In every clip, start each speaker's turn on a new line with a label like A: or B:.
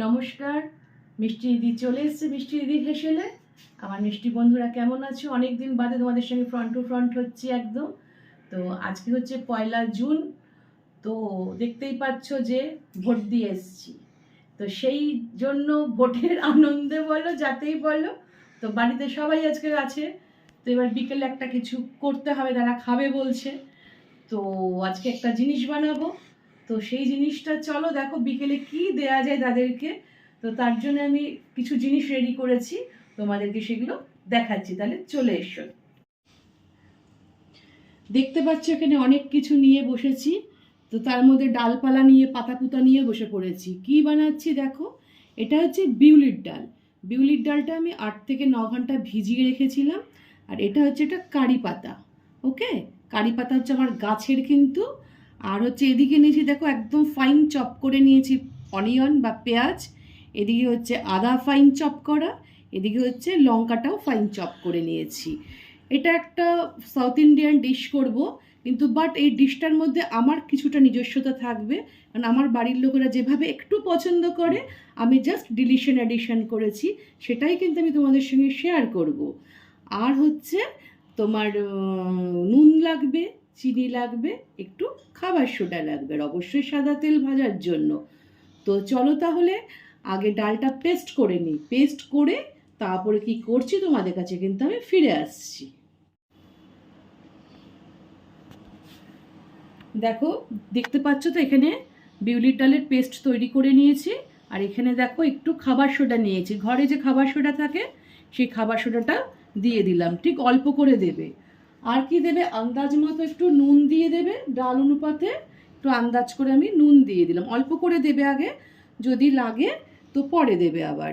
A: নমস্কার, মিষ্টি দিদি চলে এসছে মিষ্টি দিদির হেসেলে। আমার মিষ্টি বন্ধুরা কেমন আছো? অনেক দিন বাদে তোমাদের সঙ্গে ফ্রন্ট টু ফ্রন্ট হচ্ছে একদম। তো আজকে হচ্ছে পয়লা জুন, তো দেখতেই পাচ্ছ যে ভোট দিয়ে এসছি। তো সেই জন্য ভোটের আনন্দে বলো, যাতেই বলো, তো বাড়িতে সবাই আজকে আছে। তো এবার বিকেলে একটা কিছু করতে হবে, তারা খাবে বলছে। তো আজকে একটা জিনিস বানাবো। তো সেই জিনিসটা চলো দেখো, বিকেলে কি দেয়া যায় তাদেরকে। তো তার জন্য আমি কিছু জিনিস রেডি করেছি, তোমাদেরকে সেগুলো দেখাচ্ছি। তাহলে চলে এসো। দেখতে পাচ্ছ এখানে অনেক কিছু নিয়ে বসেছি। তো তার মধ্যে ডালপালা নিয়ে পাতা পুতা নিয়ে বসে পড়েছি। কি বানাচ্ছি দেখো? এটা হচ্ছে বিউলির ডাল। বিউলির ডালটা আমি আট থেকে ন ঘণ্টা ভিজিয়ে রেখেছিলাম। আর এটা হচ্ছে এটা কারি পাতা, ওকে? কারি পাতা হচ্ছে আমার গাছের কিন্তু আর হচ্ছে এদিকে নিয়েছি, দেখো একদম ফাইন চপ করে নিয়েছি অনিয়ন বা পেঁয়াজ। এদিকে হচ্ছে আদা ফাইন চপ করা, এদিকে হচ্ছে লঙ্কাটাও ফাইন চপ করে নিয়েছি। এটা একটা সাউথ ইন্ডিয়ান ডিশ করব, কিন্তু বাট এই ডিশটার মধ্যে আমার কিছুটা নিজস্বতা থাকবে, কারণ আমার বাড়ির লোকেরা যেভাবে একটু পছন্দ করে, আমি জাস্ট ডিলিশন অ্যাডিশন করেছি, সেটাই কিন্তু আমি তোমাদের সঙ্গে শেয়ার করব। আর হচ্ছে তোমার নুন লাগবে চিনি লাগবে, একটু খাবার সোডা লাগবে, আর অবশ্যই সাদা তেল ভাজার জন্য। তো চলো তাহলে, আগে ডালটা পেস্ট করে নিই। পেস্ট করে তারপরে কি করছি তোমাদের কাছে কিন্তু আমি ফিরে আসছি। দেখো, দেখতে পাচ্ছ তো এখানে বিউলির ডালের পেস্ট তৈরি করে নিয়েছি, আর এখানে দেখো একটু খাবার সোডা নিয়েছি। ঘরে যে খাবার সোডা থাকে, সেই খাবার সোডাটা দিয়ে দিলাম। ঠিক অল্প করে দেবে। আর কি দেবে? আন্দাজ মতো একটু নুন দিয়ে দেবে, ডাল অনুপাতে একটু আন্দাজ করে আমি নুন দিয়ে দিলাম। অল্প করে দেবে আগে, যদি লাগে তো পরে দেবে আবার।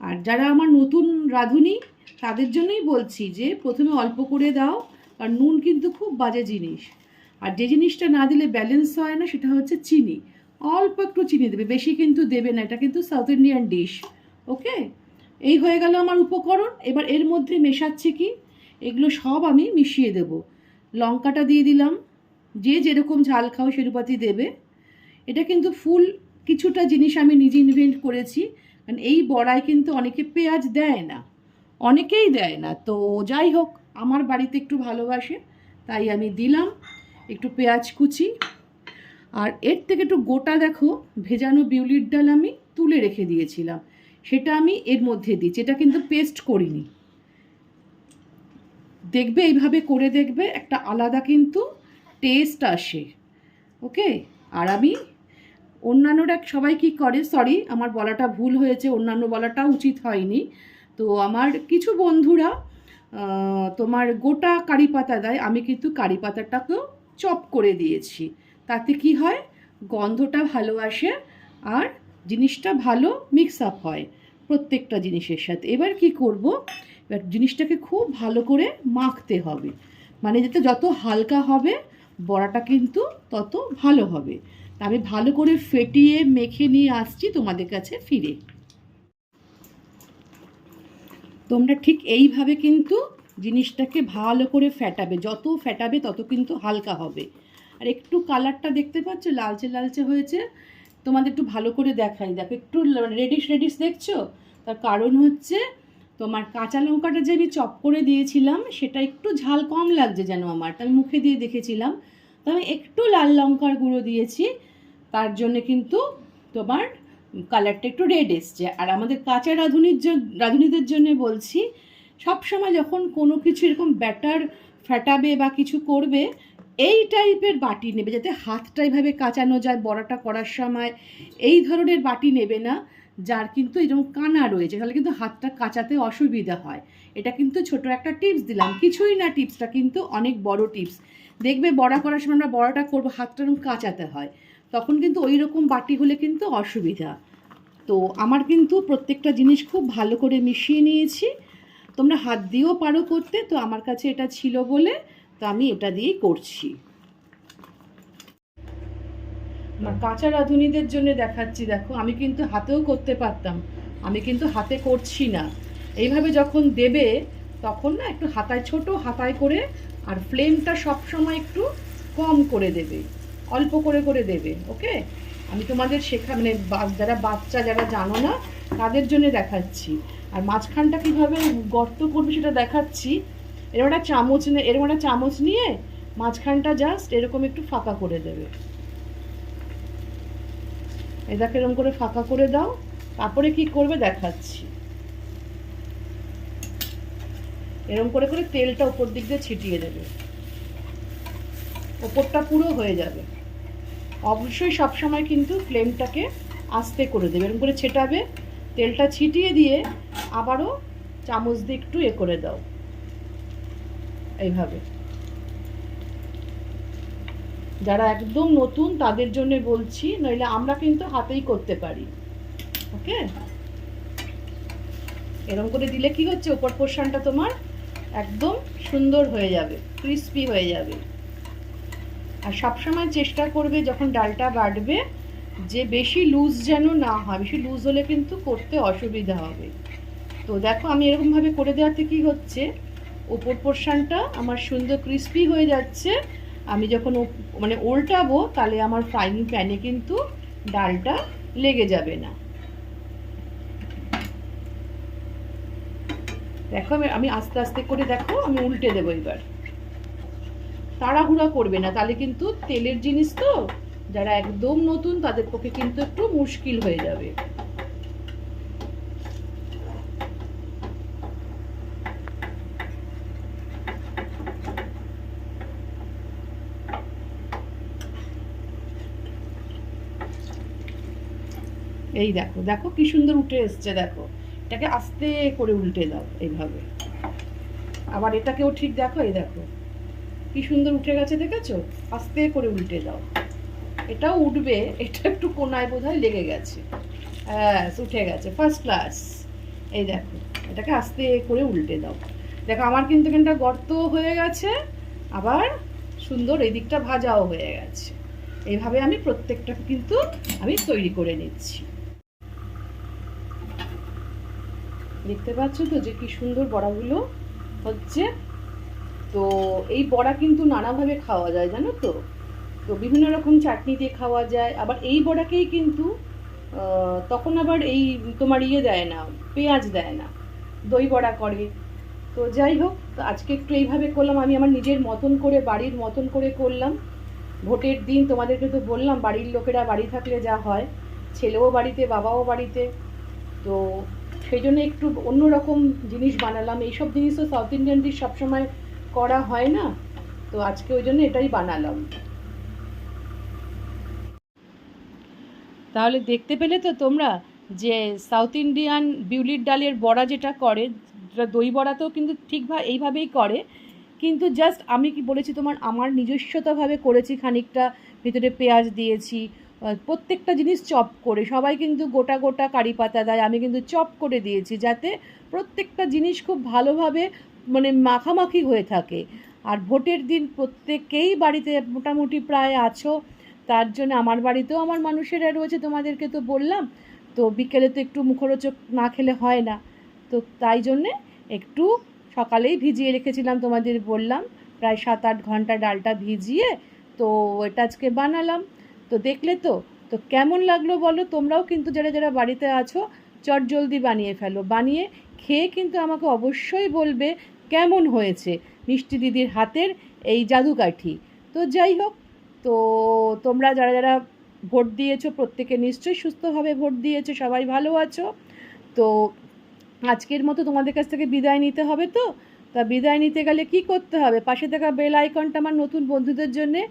A: আর যারা আমার নতুন রাঁধুনি, তাদের জন্যই বলছি যে প্রথমে অল্প করে দাও আর নুন কিন্তু খুব বাজে জিনিস। আর যে জিনিসটা না দিলে ব্যালেন্স হয় না, সেটা হচ্ছে চিনি। অল্প একটু চিনি দেবে, বেশি কিন্তু দেবে না, এটা কিন্তু সাউথ ইন্ডিয়ান ডিশ ওকে এই হয়ে গেল আমার উপকরণ। এবার এর মধ্যে মেশাচ্ছি কি? এগুলো সব আমি মিশিয়ে দেব। লঙ্কাটা দিয়ে দিলাম। যে যেরকম ঝাল খাও সেরূপাতি দেবে। এটা কিন্তু ফুল কিছুটা জিনিস আমি নিজে ইনভেন্ট করেছি। কারণ এই বড়ায় কিন্তু অনেকে পেঁয়াজ দেয় না। অনেকেই দেয় না। তো যাই হোক, আমার বাড়িতে একটু ভালোবাসে, তাই আমি দিলাম একটু পেঁয়াজ কুচি। আর এর থেকে একটু গোটা দেখো, ভেজানো বিউলির ডাল আমি তুলে রেখে দিয়েছিলাম। সেটা আমি এর মধ্যে দিচ্ছি এটা কিন্তু পেস্ট করিনি। দেখবে, এইভাবে করে দেখবে, একটা আলাদা কিন্তু টেস্ট আসে। ওকে আর আমি অন্যান্যরা সবাই কি করে? সরি আমার বলাটা ভুল হয়েছে, অন্যান্য বলাটা উচিত হয়নি। তো আমার কিছু বন্ধুরা তোমার গোটা কারি পাতা দেয় আমি কিন্তু কারি পাতাটাকেও চপ করে দিয়েছি। তাতে কি হয়? গন্ধটা ভালো আসে আর জিনিসটা ভালো মিক্স আপ হয় প্রত্যেকটা জিনিসের সাথে। এবার কি করব? এবার জিনিসটাকে খুব ভালো করে মাখতে হবে। মানে যাতে যত হালকা হবে, বড়াটা কিন্তু তত ভালো হবে। আমি ভালো করে ফেটিয়ে, মেখে নিয়ে আসছি তোমাদের কাছে ফিরে। তোমরা ঠিক এইভাবে কিন্তু জিনিসটাকে ভালো করে ফেটাবে। যত ফেটাবে, তত কিন্তু হালকা হবে। আর একটু কালারটা দেখতে পাচ্ছ? লালচে লালচে হয়েছে। তোমাদের একটু ভালো করে দেখাই। দেখো, একটু রেডিশ রেডিশ দেখছ? তার কারণ হচ্ছে তোমার কাঁচা লঙ্কাটা যে আমি চপ করে দিয়েছিলাম, সেটা একটু ঝাল কম লাগছে যেন আমার, তা আমি মুখে দিয়ে দেখেছিলাম। তো আমি একটু লাল লঙ্কার গুঁড়ো দিয়েছি, তার জন্য কিন্তু তোমার কালারটা একটু রেড এসছে। আর আমাদের কাঁচা রাঁধুনির রাঁধুনিদের জন্য বলছি সব সময় যখন কোনো কিছু এরকম ব্যাটার ফেটাবে বা কিছু করবে, এই টাইপের বাটি নেবে, যাতে হাতটা এইভাবে কাচানো যায়, বড়াটা করার সময়, এই ধরনের বাটি নেবে না। যার কিন্তু এরকম কানা রয়েছে, তাহলে কিন্তু হাতটা কাচাতে অসুবিধা হয়। এটা কিন্তু ছোট একটা টিপস দিলাম। কিছুই না টিপসটা, কিন্তু অনেক বড় টিপস। দেখবে বড়া করার সময় আমরা বড়াটা করব, হাতটা এরকম কাচাতে হয়। তখন কিন্তু ওই রকম বাটি হলে কিন্তু অসুবিধা। তো আমার কিন্তু প্রত্যেকটা জিনিস খুব ভালো করে মিশিয়ে নিয়েছি। তোমরা হাত দিয়েও পারো করতে, তো আমার কাছে এটা ছিল বলে তো আমি এটা দিয়েই করছি। কাঁচা রাঁধুনিদের জন্য দেখাচ্ছি, দেখো, আমি কিন্তু হাতেও করতে পারতাম, আমি কিন্তু হাতে করছি না। এইভাবে যখন দেবে, তখন না একটু হাতায়, ছোট হাতায় করে আর ফ্লেমটা সবসময় একটু কম করে দেবে, অল্প করে করে দেবে, ওকে? আমি তোমাদের শেখা মানে যারা বাচ্চা, যারা জানো না, তাদের জন্য দেখাচ্ছি। আর মাঝখানটা কীভাবে গর্ত করবে সেটা দেখাচ্ছি। এরকম একটা চামচ নিয়ে এরকম একটা চামচ নিয়ে মাঝখানটা জাস্ট এরকম একটু ফাঁকা করে দেবে। এটাকে এরকম করে ফাঁকা করে দাও, তারপরে কি করবে দেখাচ্ছি। এরকম করে করে তেলটা উপর দিক দিয়ে ছিটিয়ে দেবে। ওপরটা পুরো হয়ে যাবে। অবশ্যই সবসময় কিন্তু ফ্লেমটাকে আস্তে করে দেবে এরকম করে ছেটাবে, তেলটা ছিটিয়ে দিয়ে আবারও চামচ দিয়ে একটু এ করে দাও। এইভাবে। যারা একদম নতুন, তাদের জন্য বলছি, নইলে আমরা কিন্তু হাতেই করতে পারি। ওকে? এরকম করে দিলে কি হচ্ছে? ওপর পোর্শনটা তোমার একদম সুন্দর হয়ে যাবে ক্রিস্পি হয়ে যাবে। আর সবসময় চেষ্টা করবে যখন ডালটা বাটবে যে বেশি লুজ যেন না হয়, বেশি লুজ হলে কিন্তু করতে অসুবিধা হবে। তো দেখো, আমি এরকমভাবে করে দেওয়াতে কি হচ্ছে? ওপর পোর্শনটা আমার সুন্দর ক্রিস্পি হয়ে যাচ্ছে আমি যখন মানে উল্টাবো তাহলে আমার ফ্রাইং প্যানে কিন্তু ডালটা লেগে যাবে না। দেখো আমি আস্তে আস্তে করে দেখো, আমি উল্টে দেবো এবার। তাড়াহুড়া করবে না, তাহলে কিন্তু তেলের জিনিস তো যারা একদম নতুন, তাদের পক্ষে কিন্তু একটু মুশকিল হয়ে যাবে। এই দেখো দেখো কি সুন্দর উঠে এসছে, দেখো। এটাকে আস্তে করে উল্টে দাও এইভাবে। আবার এটাকেও ঠিক দেখো, এই দেখো। কি সুন্দর উঠে গেছে, দেখেছ? আস্তে করে উল্টে দাও। এটাও উঠবে, এটা একটু কোনায় বোধহয় লেগে গেছে। হ্যাঁ উঠে গেছে ফার্স্ট ক্লাস এই দেখো, এটাকে আস্তে করে উল্টে দাও। দেখো, আমার কিন্তু এখানটা গর্ত হয়ে গেছে, আবার সুন্দর এই দিকটা ভাজাও হয়ে গেছে। এইভাবে আমি প্রত্যেকটা কিন্তু আমি তৈরি করে নিচ্ছি। দেখতে পাচ্ছ তো যে কি সুন্দর বড়াগুলো হচ্ছে? তো এই বড়া কিন্তু নানাভাবে খাওয়া যায়, জানো তো? তো বিভিন্ন রকম চাটনি দিয়ে খাওয়া যায়। আবার এই বড়াকেই কিন্তু তখন আবার এই তোমার ইয়ে দেয় না, পেঁয়াজ দেয় না, দই বড়া করে। তো যাই হোক আজকে একটু এইভাবে করলাম। আমি আমার নিজের মতন করে, বাড়ির মতন করে করলাম। ভোটের দিন তোমাদেরকে তো বললাম, বাড়ির লোকেরা বাড়ি থাকলে যা হয়। ছেলেও বাড়িতে, বাবাও বাড়িতে। তো সেই জন্য একটু অন্যরকম জিনিস বানালাম। এইসব জিনিস তো সাউথ ইন্ডিয়ান ডিশ সবসময় করা হয় না। তো আজকে ওই জন্য এটাই বানালাম। তাহলে দেখতে পেলে তো তোমরা যে সাউথ ইন্ডিয়ান বিউলির ডালের বড়া যেটা করে দই বড়াতেও কিন্তু ঠিকভাবে এইভাবেই করে। কিন্তু জাস্ট আমি কি বলেছি, তোমার আমার নিজস্বতাভাবে করেছি, খানিকটা ভিতরে পেঁয়াজ দিয়েছি প্রত্যেকটা জিনিস চপ করে। সবাই কিন্তু গোটা গোটা কারি পাতা দেয়, আমি কিন্তু চপ করে দিয়েছি যাতে প্রত্যেকটা জিনিস খুব ভালোভাবে মানে মাখামাখি হয়ে থাকে। আর ভোটের দিন প্রত্যেকেই বাড়িতে মোটামুটি প্রায় আছো, তার জন্য আমার বাড়িতেও আমার মানুষেরা রয়েছে, তোমাদেরকে তো বললাম। তো বিকেলে তো একটু মুখরোচক না খেলে হয় না। তো তাই জন্যে একটু সকালেই ভিজিয়ে রেখেছিলাম, তোমাদের বললাম। প্রায় সাত আট ঘণ্টা ডালটা ভিজিয়ে তো এটা আজকে বানালাম। তো দেখলে তো তো কেমন লাগল বলো? তোমরাও কিন্তু যারা যারা বাড়িতে আছো, চট জলদি বানিয়ে ফেলো। বানিয়ে খেয়ে কিন্তু আমাকে অবশ্যই বলবে কেমন হয়েছে মিষ্টি দিদির হাতের এই জাদুকাঠি। তো যাই হোক, তো তোমরা যারা যারা ভোট দিয়েছ, প্রত্যেকে নিশ্চয়ই সুস্থভাবে ভোট দিয়েছ, সবাই ভালো আছো। তো আজকের মতো তোমাদের কাছ থেকে বিদায় নিতে হবে তো? তা বিদায় নিতে গেলে কি করতে হবে? পাশে থাকা বেল আইকনটা আমার নতুন বন্ধুদের জন্যে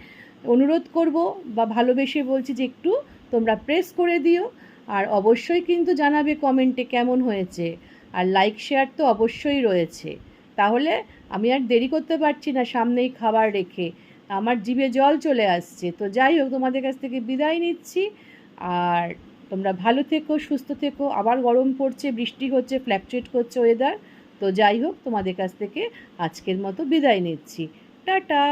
A: অনুরোধ করব বা ভালোবেসে বলছি যে একটু তোমরা প্রেস করে দিও। আর অবশ্যই কিন্তু জানাবে কমেন্টে কেমন হয়েছে। আর লাইক শেয়ার তো অবশ্যই রয়েছে। তাহলে আমি আর দেরি করতে পারছি না সামনেই খাবার রেখে। আমার জিভে জল চলে আসছে। তো যাই হোক, তোমাদের কাছ থেকে বিদায় নিচ্ছি। আর তোমরা ভালো থেকো, সুস্থ থেকো। আবার গরম পড়ছে, বৃষ্টি হচ্ছে ফ্ল্যাকচুয়েট করছে ওয়েদার তো যাই হোক, তোমাদের কাছ থেকে আজকের মতো বিদায় নিচ্ছি। টাটা!